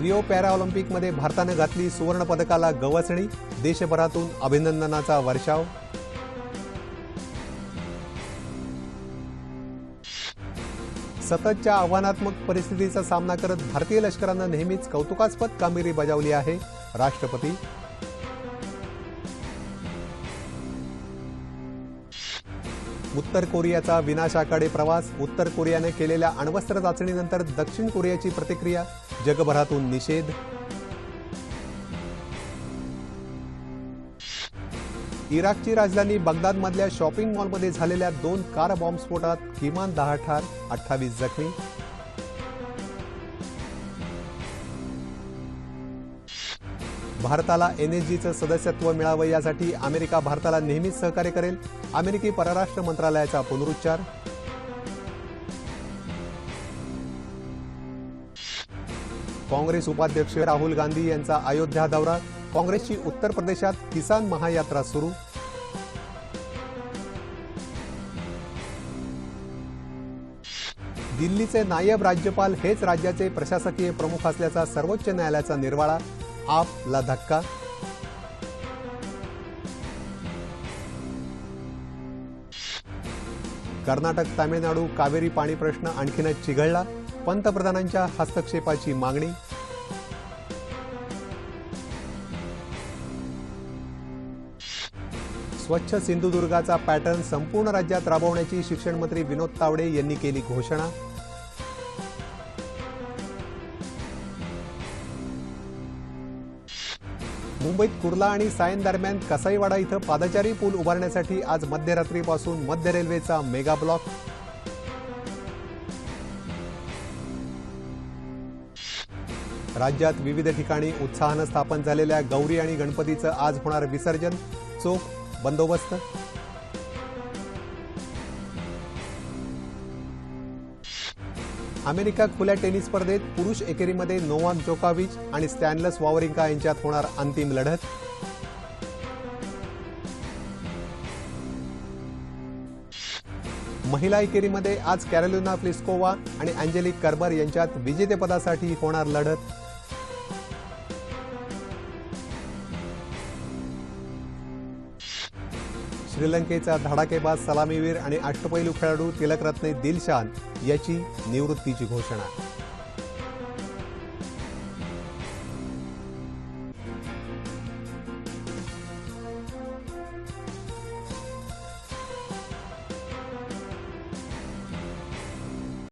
Rio पॅराऑलिम्पिकमध्ये भारतानं घातली सुवर्ण पदकाला गवसणी. देशभरातून अभिनंदनाचा वर्षाव. सततच्या आव्हानात्मक परिस्थितीचा सामना करत भारतीय लष्करानं नेहमीच कौतुकास्पद कामगिरी बजावली आहे. राष्ट्रपती उत्तर कोरियाचा विनाशाकडे प्रवास उत्तर कोरियाने केलेल्या अण्वस्त्र चाचणीनंतर दक्षिण कोरियाची प्रतिक्रिया जगभरातून निषेध. इराकची राजधानी बगदादमधल्या शॉपिंग मॉलमध्ये झालेल्या दोन कार बॉम्बस्फोटात किमान दहा ठार अठ्ठावीस जखमी. भारताला एनएसजीचं सदस्यत्व मिळावं यासाठी अमेरिका भारताला नेहमीच सहकार्य करेल. अमेरिकी परराष्ट्र मंत्रालयाचा पुनरुच्चार. काँग्रेस उपाध्यक्ष राहुल गांधी यांचा अयोध्या दौरा. काँग्रेसची उत्तर प्रदेशात किसान महायात्रा सुरू. दिल्लीचे नायब राज्यपाल हेच राज्याचे प्रशासकीय प्रमुख असल्याचा सर्वोच्च न्यायालयाचा निर्वाळा. आपला धक्का। कर्नाटक तामिळनाडू कावेरी पाणी प्रश्न आणखीनच चिघळला. पंतप्रधानांच्या हस्तक्षेपाची मागणी. स्वच्छ सिंधुदुर्गाचा पॅटर्न संपूर्ण राज्यात राबवण्याची शिक्षण मंत्री विनोद तावडे यांनी केली घोषणा. मुंबईत कुर्ला आणि सायन दरम्यान कसाईवाडा इथं पादचारी पूल उभारण्यासाठी आज मध्यरात्रीपासून मध्य रेल्वेचा मेगा ब्लॉक. राज्यात विविध ठिकाणी उत्साहानं स्थापन झालेल्या गौरी आणि गणपतीचं आज होणार विसर्जन चोख बंदोबस्त अमेरिका खुल्या टेनिस स्पर्धेत पुरुष एकेरीमध्ये नोवाक जोकाविच आणि स्टॅनलस वावरिंका यांच्यात होणार अंतिम लढत. महिला एकेरीमध्ये आज कॅरोलिना प्लिस्कोवा आणि अँजेलिक कर्बर यांच्यात विजेतेपदासाठी होणार लढत. श्रीलंकेचा धडाकेबाज सलामीवीर आणि अष्टपैलू खेळाडू तिलकरत्ने दिलशान याची निवृत्तीची घोषणा